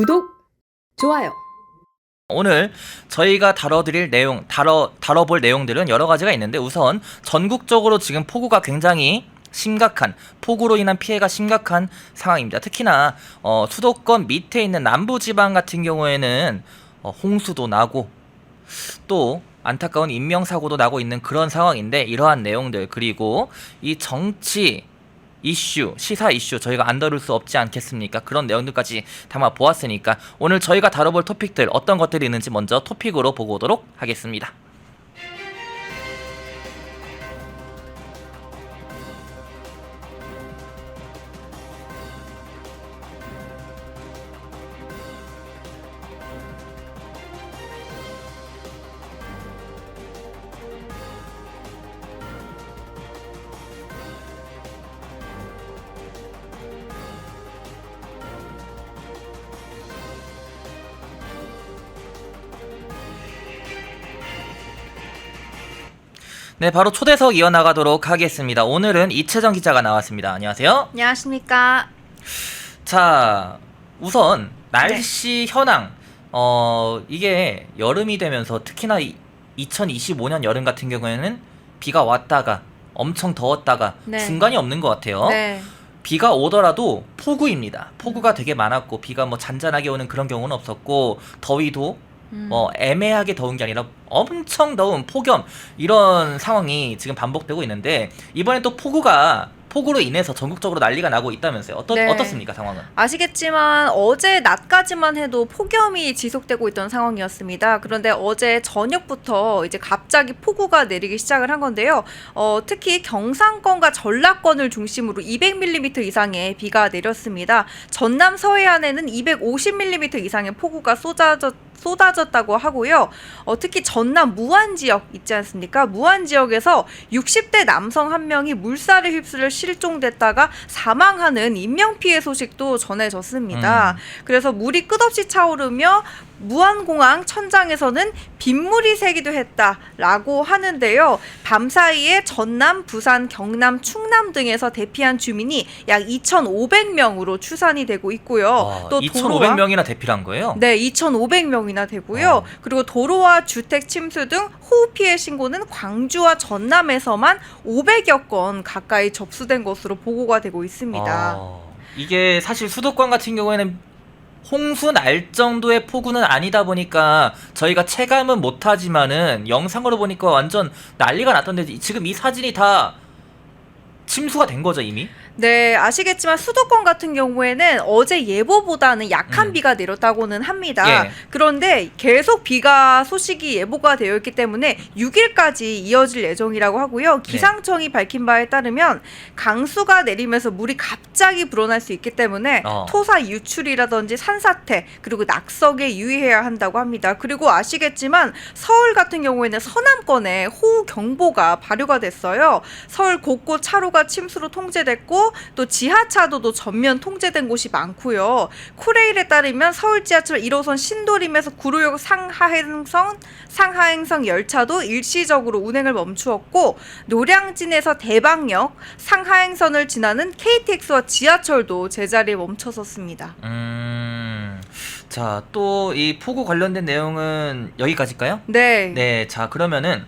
구독, 좋아요. 오늘 저희가 다뤄드릴 내용, 다뤄, 다뤄볼 내용들은 여러 가지가 있는데 우선 전국적으로 지금 폭우가 굉장히 심각한, 폭우로 인한 피해가 심각한 상황입니다. 특히나 어, 수도권 밑에 있는 남부 지방 같은 경우에는 어, 홍수도 나고 또 안타까운 인명사고도 나고 있는 그런 상황인데 이러한 내용들 그리고 이 정치 이슈, 시사 이슈 저희가 안 다룰 수 없지 않겠습니까? 그런 내용들까지 담아 보았으니까 오늘 저희가 다뤄볼 토픽들 어떤 것들이 있는지 먼저 토픽으로 보고 오도록 하겠습니다. 네, 바로 초대석 이어나가도록 하겠습니다. 오늘은 이채정 기자가 나왔습니다. 안녕하세요. 안녕하십니까. 자, 우선 날씨 현황. 어, 이게 여름이 되면서 특히나 이, 2025년 여름 같은 경우에는 비가 왔다가 엄청 더웠다가 네. 중간이 없는 것 같아요. 네. 비가 오더라도 폭우입니다. 폭우가 되게 많았고 비가 뭐 잔잔하게 오는 그런 경우는 없었고 더위도 음. 뭐 애매하게 더운 게 아니라 엄청 더운 폭염 이런 상황이 지금 반복되고 있는데 이번에 또 폭우가 폭우로 인해서 전국적으로 난리가 나고 있다면서요. 어떠, 네. 어떻습니까 상황은? 아시겠지만 어제 낮까지만 해도 폭염이 지속되고 있던 상황이었습니다. 그런데 어제 저녁부터 이제 갑자기 폭우가 내리기 시작을 한 건데요. 어, 특히 경상권과 전라권을 중심으로 200mm 이상의 비가 내렸습니다. 전남 서해안에는 250mm 이상의 폭우가 쏟아졌 쏟아졌다고 하고요. 어, 특히 전남 무안 지역 있지 않습니까? 무안 지역에서 60대 남성 한 명이 물살에 휩쓸려 실종됐다가 사망하는 인명 피해 소식도 전해졌습니다. 음. 그래서 물이 끝없이 차오르며 무안공항 천장에서는 빗물이 새기도 했다라고 하는데요. 밤사이에 전남, 부산, 경남, 충남 등에서 대피한 주민이 약 2,500명으로 추산이 되고 있고요. 와, 또 도로와 2,500명이나 대피한 거예요? 네, 2,500명이나 되고요. 어. 그리고 도로와 주택 침수 등 호우 피해 신고는 광주와 전남에서만 500여 건 가까이 접수된 것으로 보고가 되고 있습니다. 아, 이게 사실 수도권 같은 경우에는 홍수 날 정도의 폭우는 아니다 보니까 저희가 체감은 못하지만은 영상으로 보니까 완전 난리가 났던데 지금 이 사진이 다 침수가 된 거죠 이미? 네, 아시겠지만 수도권 같은 경우에는 어제 예보보다는 약한 음. 비가 내렸다고는 합니다. 예. 그런데 계속 비가 소식이 예보가 되어 있기 때문에 6일까지 이어질 예정이라고 네. 하고요. 기상청이 밝힌 바에 따르면 강수가 내리면서 물이 갑자기 불어날 수 있기 때문에 어. 토사 유출이라든지 산사태 그리고 낙석에 유의해야 한다고 합니다. 그리고 아시겠지만 서울 같은 경우에는 서남권에 호우 경보가 발효가 됐어요. 서울 곳곳 차로가 침수로 통제됐고 또 지하차도도 전면 통제된 곳이 많고요. 코레일에 따르면 서울 지하철 1호선 신도림에서 구로역 상하행성 상하행성 열차도 일시적으로 운행을 멈추었고 노량진에서 대방역 상하행선을 지나는 KTX와 지하철도 제자리에 멈춰섰습니다. 음, 자 또 이 폭우 관련된 내용은 여기까지일까요? 네. 네, 자 그러면은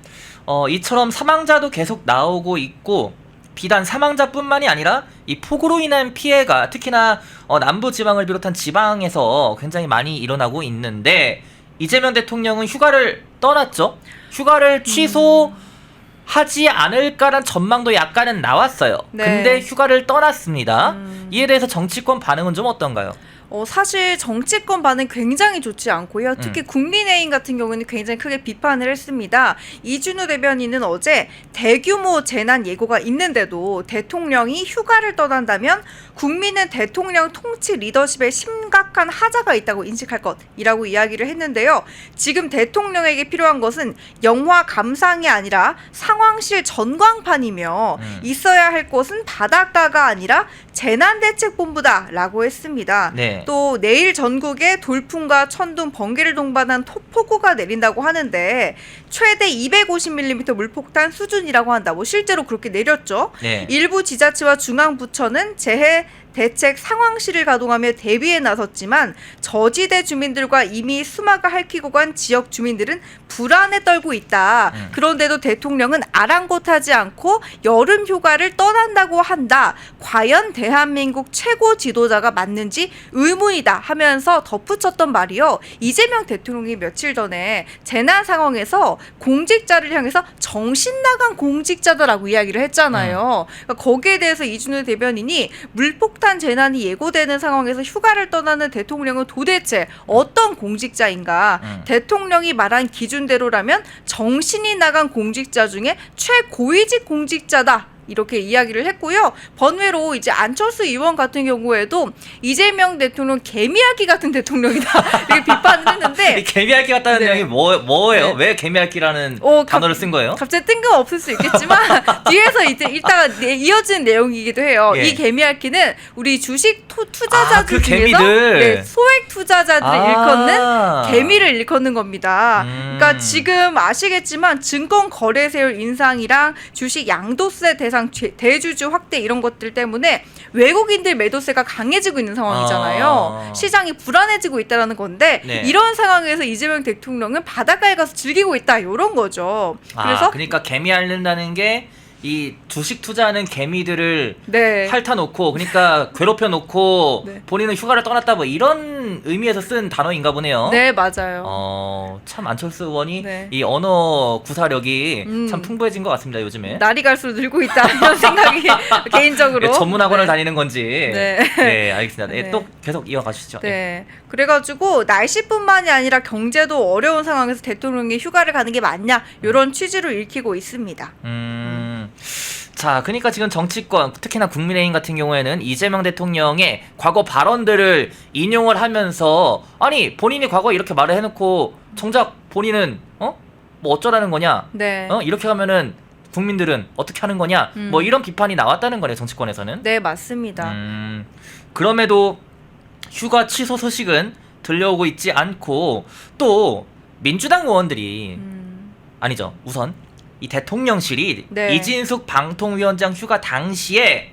어, 이처럼 사망자도 계속 나오고 있고 비단 사망자뿐만이 아니라 이 폭우로 인한 피해가 특히나 어, 남부 지방을 비롯한 지방에서 굉장히 많이 일어나고 있는데 이재명 대통령은 휴가를 떠났죠. 휴가를 취소하지 않을까란 전망도 약간은 나왔어요. 네. 근데 휴가를 떠났습니다. 음. 이에 대해서 정치권 반응은 좀 어떤가요? 어, 사실 정치권 반응 굉장히 좋지 않고요. 특히 국민의힘 같은 경우는 굉장히 크게 비판을 했습니다. 이준우 대변인은 어제 대규모 재난 예고가 있는데도 대통령이 휴가를 떠난다면 국민은 대통령 통치 리더십에 심각한 하자가 있다고 인식할 것이라고 이야기를 했는데요. 지금 대통령에게 필요한 것은 영화 감상이 아니라 상황실 전광판이며 음. 있어야 할 곳은 바닷가가 아니라 재난대책본부다라고 했습니다. 네. 또 내일 전국에 돌풍과 천둥, 번개를 동반한 토- 폭우가 내린다고 하는데 최대 250mm 물폭탄 수준이라고 한다. 뭐 실제로 그렇게 내렸죠. 네. 일부 지자체와 중앙 부처는 재해 대책 상황실을 가동하며 대비에 나섰지만 저지대 주민들과 이미 수마가 핥히고 간 지역 주민들은 불안에 떨고 있다. 음. 그런데도 대통령은 아랑곳하지 않고 여름 휴가를 떠난다고 한다. 과연 대한민국 최고 지도자가 맞는지 의문이다 하면서 덧붙였던 말이요. 이재명 대통령이 며칠 전에 재난 상황에서 공직자를 향해서 정신 나간 공직자다라고 이야기를 했잖아요. 그러니까 거기에 대해서 이준우 대변인이 물폭 탄 재난이 예고되는 상황에서 휴가를 떠나는 대통령은 도대체 어떤 공직자인가? 음. 대통령이 말한 기준대로라면 정신이 나간 공직자 중에 최고위직 공직자다. 이렇게 이야기를 했고요. 번외로 이제 안철수 의원 같은 경우에도 이재명 대통령 개미알기 같은 대통령이다 이렇게 비판을 이 했는데 개미알기 같다는 네. 내용이 뭐 뭐예요? 네. 왜 개미알기라는 어, 갑- 단어를 쓴 거예요? 갑자기 뜬금없을 수 있겠지만 뒤에서 이제 이따가 내- 이어진 내용이기도 해요. 예. 이 개미알기는 우리 주식 투, 투자자들 아, 그 중에서. 네, 소액 투자자들을 일컫는 아. 개미를 일컫는 겁니다. 음. 그러니까 지금 아시겠지만 증권 거래세율 인상이랑 주식 양도세 대상 죄- 대주주 확대 이런 것들 때문에 외국인들 매도세가 강해지고 있는 상황이잖아요. 아. 시장이 불안해지고 있다라는 건데 네. 이런 상황에서 이재명 대통령은 바닷가에 가서 즐기고 있다 이런 거죠. 아, 그래서 그러니까 개미 앓는다는 게 이 주식 투자하는 개미들을 네. 핥아놓고 그러니까 괴롭혀 놓고 네. 본인은 휴가를 떠났다 뭐 이런 의미에서 쓴 단어인가 보네요. 네, 맞아요. 어, 참 안철수 의원이 네. 이 언어 구사력이 음. 참 풍부해진 것 같습니다 요즘에. 날이 갈수록 늘고 있다 이런 생각이 개인적으로 예, 전문 학원을 네. 다니는 건지. 네. 네, 알겠습니다. 네, 네. 또 계속 이어가시죠. 네. 그래가지고 날씨뿐만이 아니라 경제도 어려운 상황에서 대통령이 휴가를 가는 게 맞냐 이런 취지로 읽히고 있습니다. 음. 자, 그러니까 지금 정치권, 특히나 국민의힘 같은 경우에는 이재명 대통령의 과거 발언들을 인용을 하면서 아니 본인이 과거 이렇게 말을 해놓고 정작 본인은 어? 뭐 어쩌라는 거냐? 네. 어? 이렇게 하면은 국민들은 어떻게 하는 거냐? 음. 뭐 이런 비판이 나왔다는 거네요 정치권에서는. 네, 맞습니다. 음, 그럼에도 휴가 취소 소식은 들려오고 있지 않고 또 민주당 의원들이 음. 아니죠. 우선 이 대통령실이 네. 이진숙 방통위원장 휴가 당시에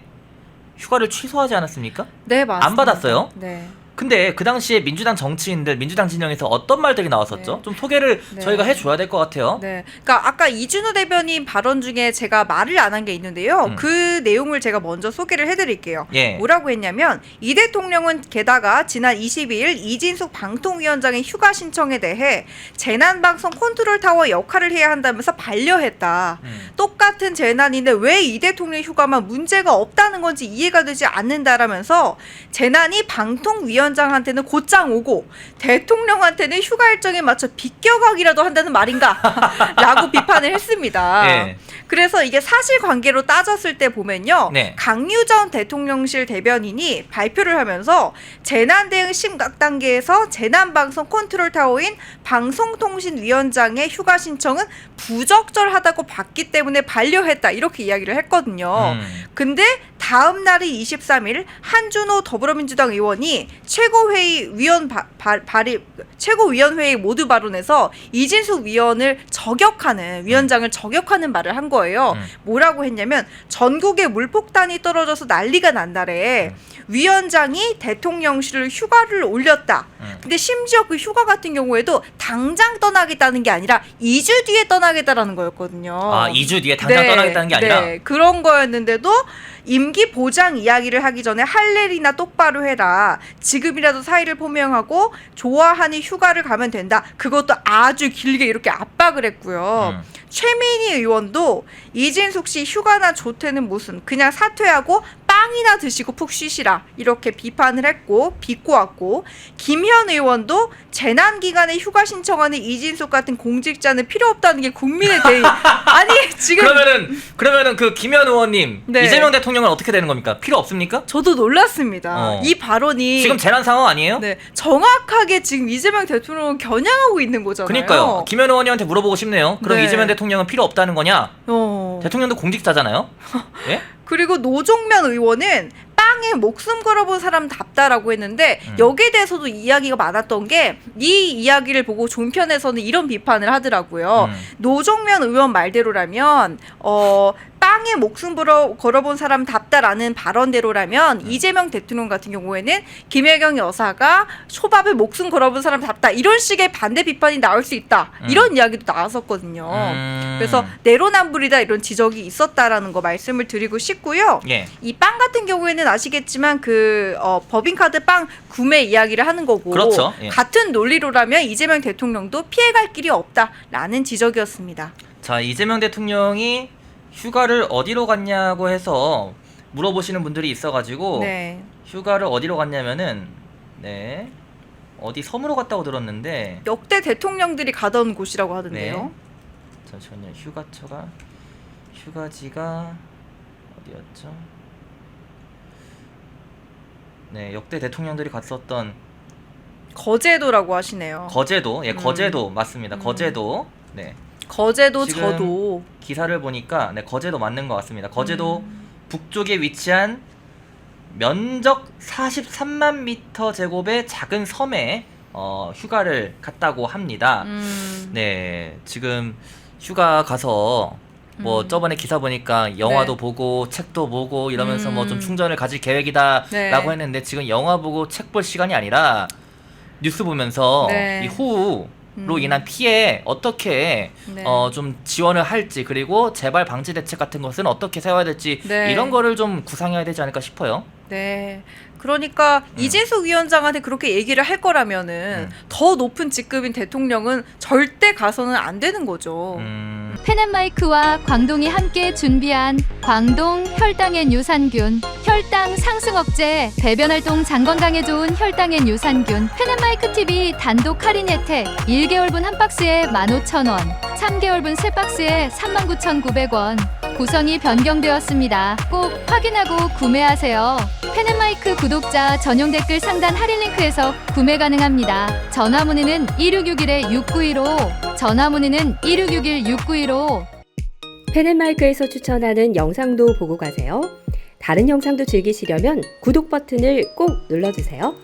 휴가를 취소하지 않았습니까? 네, 맞습니다. 안 받았어요? 네. 근데 그 당시에 민주당 정치인들, 민주당 진영에서 어떤 말들이 나왔었죠? 네. 좀 소개를 네. 저희가 해줘야 될 것 같아요. 네. 그러니까 아까 이준우 대변인 발언 중에 제가 말을 안 한 게 있는데요. 음. 그 내용을 제가 먼저 소개를 해드릴게요. 예. 뭐라고 했냐면 이 대통령은 게다가 지난 22일 이진숙 방통위원장의 휴가 신청에 대해 재난방송 컨트롤 타워 역할을 해야 한다면서 반려했다. 음. 똑같은 재난인데 왜 이 대통령 휴가만 문제가 없다는 건지 이해가 되지 않는다라면서 재난이 방통위원 장한테는 곧장 오고 대통령한테는 휴가 일정에 맞춰 비껴가기라도 한다는 말인가? 라고 비판을 했습니다. 예. 그래서 이게 사실관계로 따졌을 때 보면요. 네. 강유전 대통령실 대변인이 발표를 하면서 재난 대응 심각 단계에서 재난 방송 컨트롤 타워인 방송통신위원장의 휴가 신청은 부적절하다고 봤기 때문에 반려했다 이렇게 이야기를 했거든요. 음. 근데 다음 날이 23일 한준호 더불어민주당 의원이 최고회의 위원 바, 바, 발의 최고위원회의 모두 발언에서 이진숙 위원을 저격하는 위원장을 저격하는 말을 한 거예요. 음. 뭐라고 했냐면 전국에 물폭탄이 떨어져서 난리가 난 날에 위원장이 대통령실을 휴가를 올렸다. 음. 근데 심지어 그 휴가 같은 경우에도 당장 떠나겠다는 게 아니라 2주 뒤에 떠나겠다라는 거였거든요. 아, 2주 뒤에 당장 떠나겠다는 게 아니라 네, 그런 거였는데도 임기 보장 이야기를 하기 전에 할 일이나 똑바로 해라. 지금이라도 사의를 표명하고 좋아하니 휴가를 가면 된다. 그것도 아주 길게 이렇게 압박을 했고요. 음. 최민희 의원도 이진숙 씨 휴가나 조퇴는 무슨 그냥 사퇴하고 빵이나 드시고 푹 쉬시라 이렇게 비판을 했고 비꼬았고 김현 의원도 재난 기간에 휴가 신청하는 이진숙 같은 공직자는 필요 없다는 게 국민의 대의 아니 지금 그러면은 그러면은 그 김현 의원님 네. 이재명 대통령은 어떻게 되는 겁니까? 필요 없습니까? 저도 놀랐습니다 어. 이 발언이 지금 재난 상황 아니에요? 네, 정확하게 지금 이재명 대통령을 겨냥하고 있는 거잖아요 그러니까요. 김현 의원님한테 물어보고 싶네요. 그럼 네. 이재명 대통령은 필요 없다는 거냐? 어. 대통령도 공직자잖아요. 예? 그리고 노종면 의원은 빵 땅에 목숨 걸어본 사람답다라고 했는데 음. 여기에 대해서도 이야기가 많았던 게 이 이야기를 보고 종편에서는 이런 비판을 하더라고요. 음. 노종면 의원 말대로라면 어 땅에 목숨 걸어, 걸어본 사람답다라는 발언대로라면 음. 이재명 대통령 같은 경우에는 김혜경 여사가 초밥에 목숨 걸어본 사람답다 이런 식의 반대 비판이 나올 수 있다 음. 이런 이야기도 나왔었거든요. 음. 그래서 내로남불이다 이런 지적이 있었다라는 거 말씀을 드리고 싶고요. 예. 이빵 같은 경우에는 아시겠지만 그 어, 법인카드 빵 구매 이야기를 하는 거고 그렇죠. 예. 같은 논리로라면 이재명 대통령도 피해갈 길이 없다라는 지적이었습니다. 자 이재명 대통령이 휴가를 어디로 갔냐고 해서 물어보시는 분들이 있어가지고 네. 휴가를 어디로 갔냐면은 네 어디 섬으로 갔다고 들었는데 역대 대통령들이 가던 곳이라고 하던데요. 네. 잠시만요 휴가처가 휴가지가 어디였죠? 네 역대 대통령들이 갔었던 거제도라고 하시네요. 거제도 예 음. 거제도 맞습니다 음. 거제도 네 거제도 지금 저도 기사를 보니까 네 거제도 맞는 것 같습니다 거제도 음. 북쪽에 위치한 면적 43만 미터 제곱의 작은 섬에 어, 휴가를 갔다고 합니다. 음. 네, 지금 휴가 가서 뭐 음. 저번에 기사 보니까 영화도 네. 보고 책도 보고 이러면서 뭐 좀 음. 충전을 가질 계획이다라고 네. 했는데 지금 영화 보고 책 볼 시간이 아니라 뉴스 보면서 네. 이 호우 로 음. 인한 피해 어떻게 네. 어, 좀 지원을 할지 그리고 재발 방지 대책 같은 것은 어떻게 세워야 될지 네. 이런 거를 좀 구상해야 되지 않을까 싶어요. 네. 그러니까 음. 이재숙 위원장한테 그렇게 얘기를 할 거라면은 음. 더 높은 직급인 대통령은 절대 가서는 안 되는 거죠. 음, 펜앤마이크와 광동이 함께 준비한 광동 혈당엔 유산균 혈당 상승 억제 배변 활동 장 건강에 좋은 혈당엔 유산균 펜앤마이크 TV 단독 할인 혜택 1개월분 한 박스에 15,000원 3개월분 세 박스에 39,900원 구성이 변경되었습니다. 꼭 확인하고 구매하세요. 펜앤마이크 구독자 전용 댓글 상단 할인 링크에서 구매 가능합니다. 전화 문의는 1661-6915 전화 문의는 1661-6915 펜앤마이크에서 추천하는 영상도 보고 가세요. 다른 영상도 즐기시려면 구독 버튼을 꼭 눌러주세요.